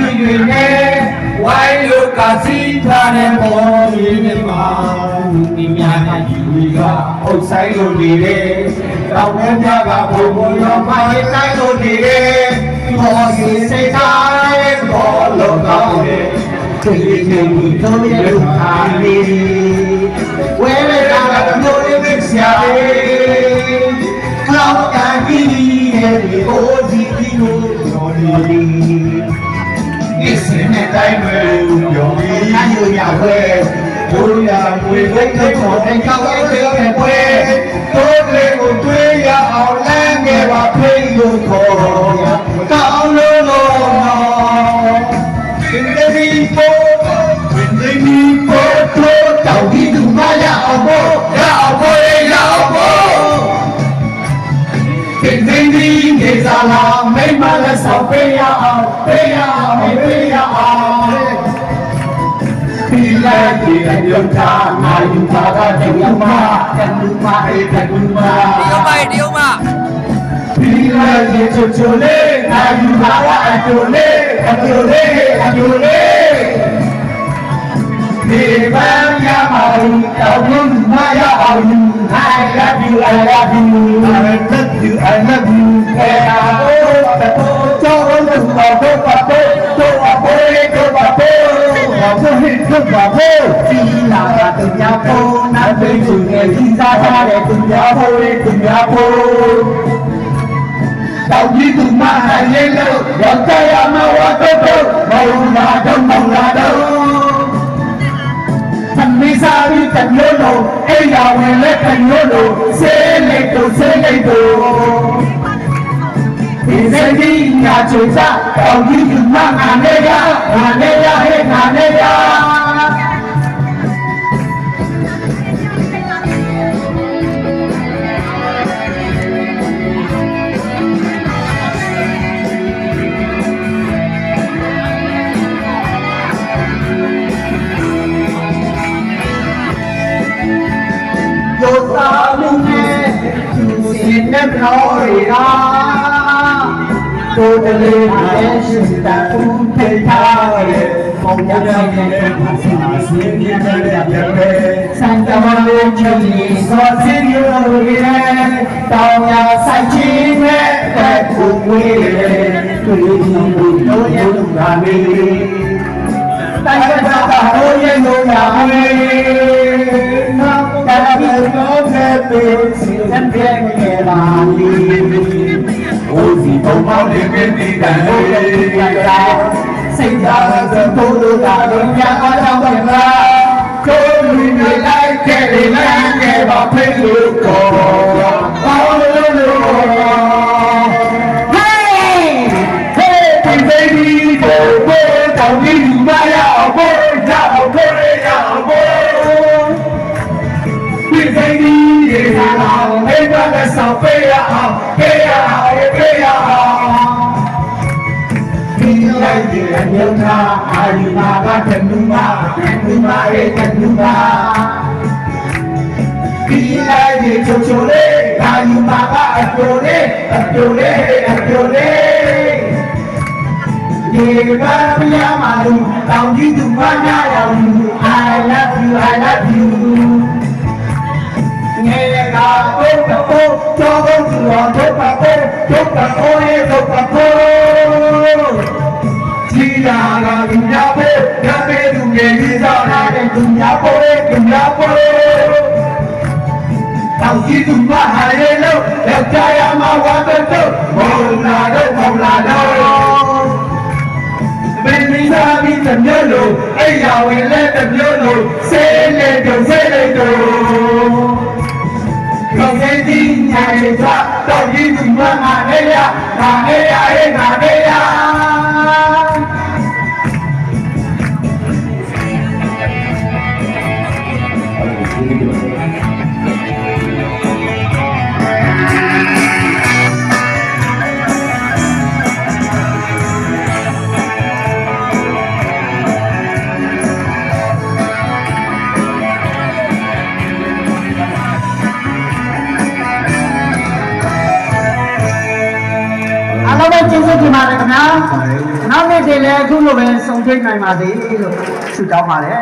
တောင်းတဲ့ဒီတွေနဲ့ဝိုင်းလို့ကစီးထားတဲ့ပေါ်ရင်းနဲ့မှာဒီများနဲ့ဒီကအုပ်ဆိုင်လို့နေတယ်တောင်းတဲ့ကြကဘုံဘုံရောမိုင်းတိုင်းလို့နေတယ်ပေါ်ရင်းစိတ်ထားတဲ့ပေါ်လို့ကောင်းတယ်ဒီနေ့ဒီတော့ရလို့ထားနေဝဲရတာကမျိုးလေးမဆရာလေး cloud can be every ozi kilo yoni Isn't it time when yoni ayo ya we Oya we we ke ko en ka we ke ke we To le ko twe ya ao lan ke ba phei lo ko ya Ka lo ဒီလိုက်ရုံချာနိုင်ပါကတည်းကမှာကံလူမအေးကံလူမတရုတ်ပါတရုတ်ပါဒီလိုက်ဒီချိုချိုလေးနိုင်ပါကအကျိုလေးအကျိုလေးအကျိုလေးဒီပန်းရမလို့တောင်းလို့မရအောင် I love you I love you I love you တာတူညာပေါ်နာသိသူနဲ့ဒီစားထားတဲ့တူညာပေါ်လေးတူညာပေါ်တောင်ကြီးသူမဟန်လေးလို့ရောက်ကြရမှာဝတ်တော့မောင်လာတော့မောင်လာတော့သမီးစားပြီးတမျိုးလုံးအိယာဝင်လက်တမျိုးလုံးဆေးလိုက်တို့ဆေးလိုက်တို့ဒီစတိညာချိုစားတောင်ကြီးကမငါနေရငါနေရဟဲ့ငါနေရ င်နဲ့ပြောရတာတို့တလေးနဲ့ရှင်တာဦးထေထားရဲ့ပုံရတဲ့ပုံစံစင်းရတဲ့ပြပဲစံတမလေးချီစောစင်းရရဲ့တောင်ရဆိုင်ချင်းနဲ့တဲ့ခုဝေးတွေ့ကြည့်လို့တို့ရလို့လာနေတိုင်ကတာတို့ရဲ့လို့ရမေနောက်တာပြီးတော့ခဲ့ပြီးစီစံပြဲနေ ပါလိအိုစီပုံပေါင်းနေပြီတည်တယ်လို့ရတယ်စိတ်သာစံဖို့လို့တာလို့ညာအားကြောင့်ပါလားကိုယ်လူတွေလိုက်ခဲ့တယ်လိုက်ခဲ့ပါဖိတ်လို့ကောပေါင်းလို့လို့ Hey! Hey, baby, go, go, down in my elbow, down, go, down, လေးအပြိုလေးဒီကပြာမလူတောင်ကြီးသူမညာရောင် I love you I love you ငယ်ကတော့တော့ကြော ကြီးသူမဟာရဲ့လို့ယောက်ျားရမှာဝါတော့မောလာတော့မောလာတော့မင်းမိသားပြီးတမျိုးလို့အိယာဝင်လဲတမျိုးလို့ဆေးလေတော့ဆေးလေတော့ကောင်းတဲ့ဒီညာရီသာတော့ဒီဒီမမနေရငါနေရဟဲ့ငါနေရအားလုံးပဲ ကျေးဇူးတင်ပါတယ်ခင်ဗျာခဏနောက်နေ့တည်းလည်းအခုလိုပဲစုံထိတ်နိုင်ပါစေလို့ဆုတောင်းပါတယ်